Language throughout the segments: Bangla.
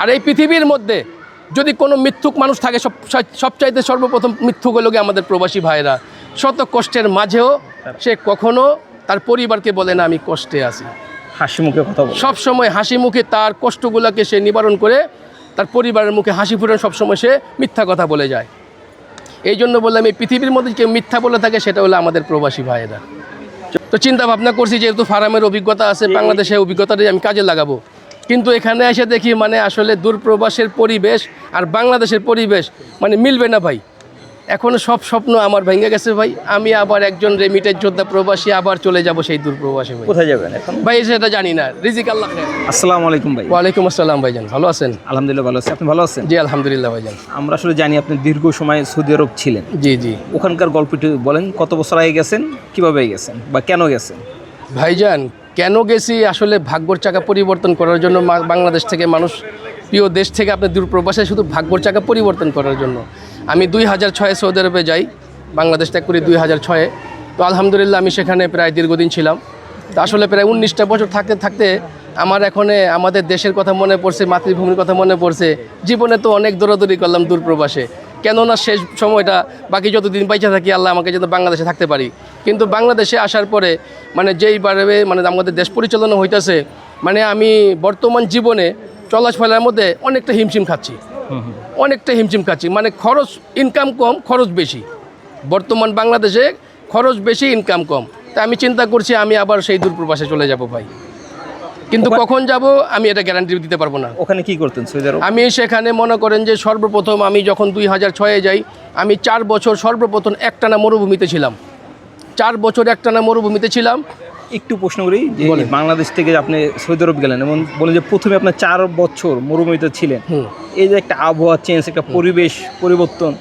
আর এই পৃথিবীর মধ্যে যদি কোনো মিথ্যুক মানুষ থাকে সব সব- সবচাইতে সর্বপ্রথম মিথ্যুক হলো আমাদের প্রবাসী ভাইরা। শত কষ্টের মাঝেও সে কখনো তার পরিবারকে বলে না আমি কষ্টে আছি। হাসি মুখে কথা বল। সব সময় হাসি মুখে তার কষ্টগুলোকে সে নিবারণ করে তার পরিবারের মুখে হাসি ফুটান সবসময় সে মিথ্যা কথা বলে যায়। এই জন্য বললাম এই পৃথিবীর মধ্যে কেউ মিথ্যা বলে থাকে সেটা হলো আমাদের প্রবাসী ভাইয়েরা। তো চিন্তা ভাবনা করছি যেহেতু ফার্মের অভিজ্ঞতা আছে বাংলাদেশে অভিজ্ঞতাটাই আমি কাজে লাগাবো। কিন্তু এখানে এসে দেখি মানে আসলে দূরপ্রবাসের পরিবেশ আর বাংলাদেশের পরিবেশ মানে মিলবে না ভাই। এখন সব স্বপ্ন আমার ভেঙে গেছে ভাই। আমি আবার একজন রেমিটের যোদ্ধা প্রবাসী আবার চলে যাব সেই দূরপ্রবাসে ভাই। কোথায় যাবেন এখন? ভাই সেটা জানি না। রিজিক আল্লাহ। আসসালামু আলাইকুম ভাই। ওয়ালাইকুম আসসালাম ভাইজান। ভালো আছেন? আলহামদুলিল্লাহ ভালো আছি। আপনি ভালো আছেন? জি আলহামদুলিল্লাহ ভাইজান। আমরা আসলে জানি আপনি দীর্ঘ সময় সৌদি আরব ছিলেন। জি জি। ওখানকার গল্পটি বলেন কত বছর আগে গেছেন কীভাবে গেছেন বা কেন গেছেন? ভাইজান কেন গেছি? আসলে ভাগ্যর চাকা পরিবর্তন করার জন্য বাংলাদেশ থেকে মানুষ, প্রিয় দেশ থেকে আপনার দূরপ্রবাসে শুধু ভাগ্যর চাকা পরিবর্তন করার জন্য। আমি দুই হাজার ছয়ে সৌদি আরবে যাই, বাংলাদেশ ত্যাগ করি দুই হাজার ছয়ে। তো আলহামদুলিল্লাহ আমি সেখানে প্রায় দীর্ঘদিন ছিলাম। তো আসলে প্রায় উনিশটা বছর থাকতে থাকতে আমার এখানে আমাদের দেশের কথা মনে পড়ছে, মাতৃভূমির কথা মনে পড়ছে। জীবনে তো অনেক দৌড়াদৌড়ি করলাম দূরপ্রবাসে কেননা শেষ সময়টা বাকি যতদিন বাইচা থাকি, আল্লাহ আমাকে যেন বাংলাদেশে থাকতে পারি। কিন্তু বাংলাদেশে আসার পরে মানে যেইবারে মানে আমাদের দেশ পরিচালনা হইতেছে মানে আমি বর্তমান জীবনে চলাচলের মধ্যে অনেকটা হিমশিম খাচ্ছি। অনেকটা হিমশিম খাচ্ছি। মানে খরচ ইনকাম কম, খরচ বেশি। বর্তমান বাংলাদেশে খরচ বেশি ইনকাম কম। তা আমি চিন্তা করছি, আমি আবার সেই দূরপ্রবাসে চলে যাব ভাই। কিন্তু কখন যাব আমি এটা গ্যারান্টি দিতে পারব না। ওখানে কি করতেন সৌদি আরব আমি সেখানে মনে করেন যে সর্বপ্রথম আমি যখন দুই হাজার ছয়ে যাই আমি চার বছর সর্বপ্রথম একটানা মরুভূমিতে ছিলাম। চার বছর একটানা মরুভূমিতে ছিলাম। একটু প্রশ্ন করি যে বাংলাদেশ থেকে আপনি সৌদি আরব গেলেন এবং বলেন যে প্রথমে আপনার চার বছর মরুভূমিতে ছিলেন এই যে একটা আবহাওয়া চেঞ্জ একটা পরিবেশ পরিবর্তন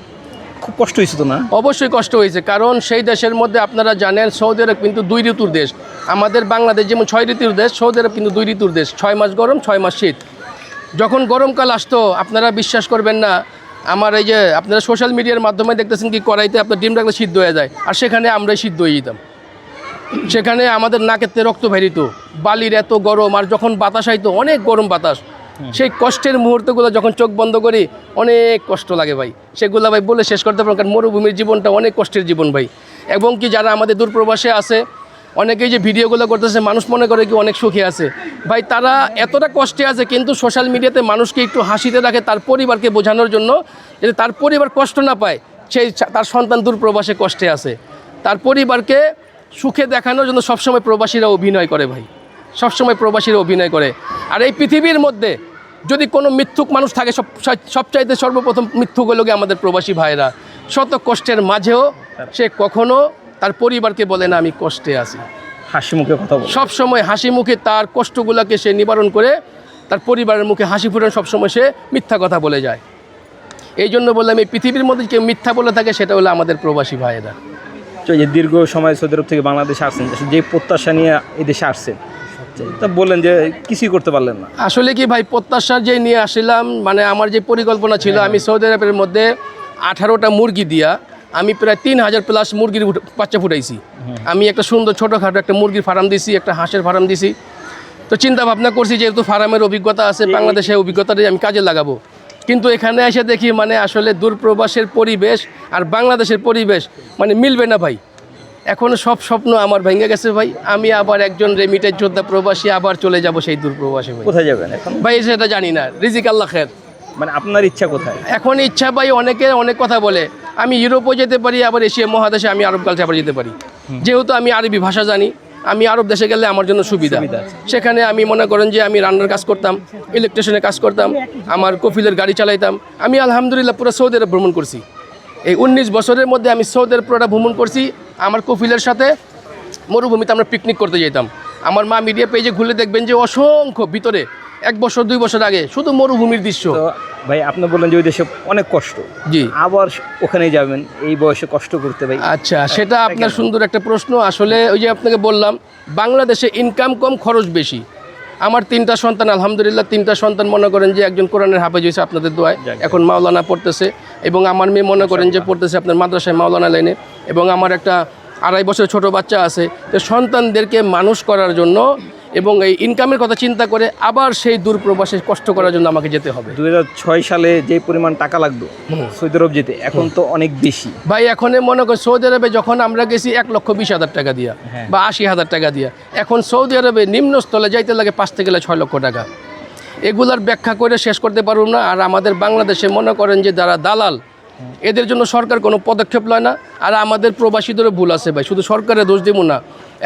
খুব কষ্ট হয়েছে তো না? অবশ্যই কষ্ট হয়েছে, কারণ সেই দেশের মধ্যে আপনারা জানেন সৌদি আরব কিন্তু দুই ঋতুর দেশ। আমাদের বাংলাদেশ যেমন ছয় ঋতুর দেশ, সৌদি আরব কিন্তু দুই ঋতুর দেশ, ছয় মাস গরম, ছয় মাস শীত। যখন গরমকাল আসতো, আপনারা বিশ্বাস করবেন না, আমার এই যে আপনারা সোশ্যাল মিডিয়ার মাধ্যমে দেখতেছেন কি কড়াইতে আপনার ডিম রাখলে সিদ্ধ হয়ে যায়, আর সেখানে আমরাই সিদ্ধ হয়ে যেতাম। সেখানে আমাদের নাকেতে রক্ত ভেরিত বালির এত গরম, আর যখন বাতাস আইতো, অনেক গরম বাতাস। সেই কষ্টের মুহূর্তগুলো যখন চোখ বন্ধ করি, অনেক কষ্ট লাগে ভাই। সেগুলো ভাই বলে শেষ করতে পারব কারণ মরুভূমির জীবনটা অনেক কষ্টের জীবন ভাই। এবং কি যারা আমাদের দূরপ্রবাসে আছে, অনেকেই যে ভিডিওগুলো করতেছে, মানুষ মনে করে কি অনেক সুখী আছে। ভাই, তারা এতটা কষ্টে আছে, কিন্তু সোশ্যাল মিডিয়াতে মানুষকে একটু হাসিতে রাখে তার পরিবারকে বোঝানোর জন্য, যাতে তার পরিবার কষ্ট না পায়, সেই তার সন্তান দূরপ্রবাসে কষ্টে আছে। তার পরিবারকে সুখে দেখানোর জন্য সবসময় প্রবাসীরা অভিনয় করে ভাই। সবসময় প্রবাসীরা অভিনয় করে। আর এই পৃথিবীর মধ্যে যদি কোনো মিথ্যুক মানুষ থাকে সব সব- সবচাইতে সর্বপ্রথম মিথ্যুক হলো গিয়ে আমাদের প্রবাসী ভাইরা। শত কষ্টের মাঝেও সে কখনো তার পরিবারকে বলে না আমি কষ্টে আছি। হাসি মুখে কথা বল। সব সময় হাসি মুখে তার কষ্টগুলোকে সে নিবারণ করে তার পরিবারের মুখে হাসি ফুটান সবসময় সে মিথ্যা কথা বলে যায়। এই জন্য বললাম এই পৃথিবীর মধ্যে কেউ মিথ্যা বলে থাকে সেটা হলো আমাদের প্রবাসী ভাইয়েরা। যে দীর্ঘ সময় সৌদি আরব থেকে বাংলাদেশে আসছেন যে প্রত্যাশা নিয়ে এদেশে আসছেন তা বললেন যে কিছুই করতে পারলেন না। আসলে কি ভাই প্রত্যাশার যে নিয়ে আসলাম মানে আমার যে পরিকল্পনা ছিল আমি সৌদি আরবের মধ্যে আঠারোটা মুরগি দিয়া আমি প্রায় তিন হাজার প্লাস মুরগির বাচ্চা ফুটাইছি। আমি একটা সুন্দর ছোটোখাটো একটা মুরগির ফার্ম দিছি একটা হাঁসের ফার্ম দিছি। তো চিন্তা ভাবনা করছি যেহেতু ফার্মের অভিজ্ঞতা আছে বাংলাদেশে অভিজ্ঞতাটাই আমি কাজে লাগাবো। কিন্তু এখানে এসে দেখি মানে আসলে দূরপ্রবাসের পরিবেশ আর বাংলাদেশের পরিবেশ মানে মিলবে না ভাই। এখন সব স্বপ্ন আমার ভেঙে গেছে ভাই। আমি আবার একজন রেমিটের যোদ্ধা প্রবাসী আবার চলে যাব সেই দূরপ্রবাসে ভাই। কোথায় যাবেন এখন? ভাই সেটা জানি না। রিজিক আল্লাহ খের। মানে আপনার ইচ্ছা কোথায়? এখন ইচ্ছা ভাই অনেকে অনেক কথা বলে। আমি ইউরোপও যেতে পারি আবার এশিয়া মহাদেশে আমি আরব কালচার আবার যেতে পারি। যেহেতু আমি আরবি ভাষা জানি আমি আরব দেশে গেলে আমার জন্য সুবিধা। সুবিধা সেখানে আমি মনে করেন যে আমি রান্নার কাজ করতাম ইলেকট্রিশিয়ানের কাজ করতাম আমার কফিলের গাড়ি চালাইতাম। আমি আলহামদুলিল্লাহ পুরো সৌদি আরব ভ্রমণ করছি। এই উনিশ বছরের মধ্যে আমি সৌদি আরব পুরোটা ভ্রমণ করছি। আমার কফিলের সাথে মরুভূমিতে আমরা পিকনিক করতে যেতাম। আমার মা মিডিয়া পেজে ঘুরে দেখবেন যে অসংখ্য ভিতরে এক বছর দুই বছর আগে শুধু মরুভূমির দৃশ্য। ভাই আপনি বললেন যে ওই দেশে অনেক কষ্ট। জি। আবার ওখানে যাবেন এই বয়সে কষ্ট করতে ভাই। আচ্ছা সেটা আপনার সুন্দর একটা প্রশ্ন। আসলে ওই যে আপনাকে বললাম বাংলাদেশে ইনকাম কম খরচ বেশি। আমার তিনটা সন্তান আলহামদুলিল্লাহ তিনটা সন্তান মনে করেন যে একজন কোরআনের হাফেজ হয়েছে আপনাদের দোয়ায়। এখন মাওলানা পড়তেছে। এবং আমার মেয়ে মনে করেন যে পড়তেছে আপনার মাদ্রাসায় মাওলানা লাইনে এবং আমার একটা আড়াই বছর ছোট বাচ্চা আছে তো সন্তানদেরকে মানুষ করার জন্য এবং এই ইনকামের কথা চিন্তা করে আবার সেই দূর প্রবাসে কষ্ট করার জন্য আমাকে যেতে হবে। দু হাজার ছয় সালে যে পরিমাণ টাকা লাগতো সৌদি আরব যেতে এখন তো অনেক বেশি। ভাই এখন মনে কর সৌদি আরবে যখন আমরা গেছি এক লক্ষ বিশ হাজার টাকা দিয়া হ্যাঁ। বা আশি হাজার টাকা দিয়া। এখন সৌদি আরবে নিম্নস্থলে যাইতে লাগে পাঁচ থেকে ছয় লক্ষ টাকা। এগুলার ব্যাখ্যা করে শেষ করতে পারব না। আর আমাদের বাংলাদেশে মনে করেন যে যারা দালাল, এদের জন্য সরকার কোনো পদক্ষেপ লয় না। আর আমাদের প্রবাসীদেরও ভুল আছে ভাই, শুধু সরকারের দোষ দেবো না।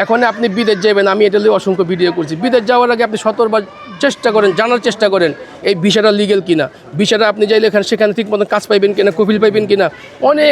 এখন আপনি বিদেশ যাবেন আমি এটা নিয়ে অসংখ্য ভিডিও করছি। বিদেশ যাওয়ার আগে আপনি সতর্কবার চেষ্টা করেন, জানার চেষ্টা করেন, এই ভিসাটা লিগেল কিনা? ভিসাটা আপনি যাইলে এখানে সেখানে ঠিক মতন কাজ পাইবেন কিনা, কফিল পাইবেন কিনা? অনেক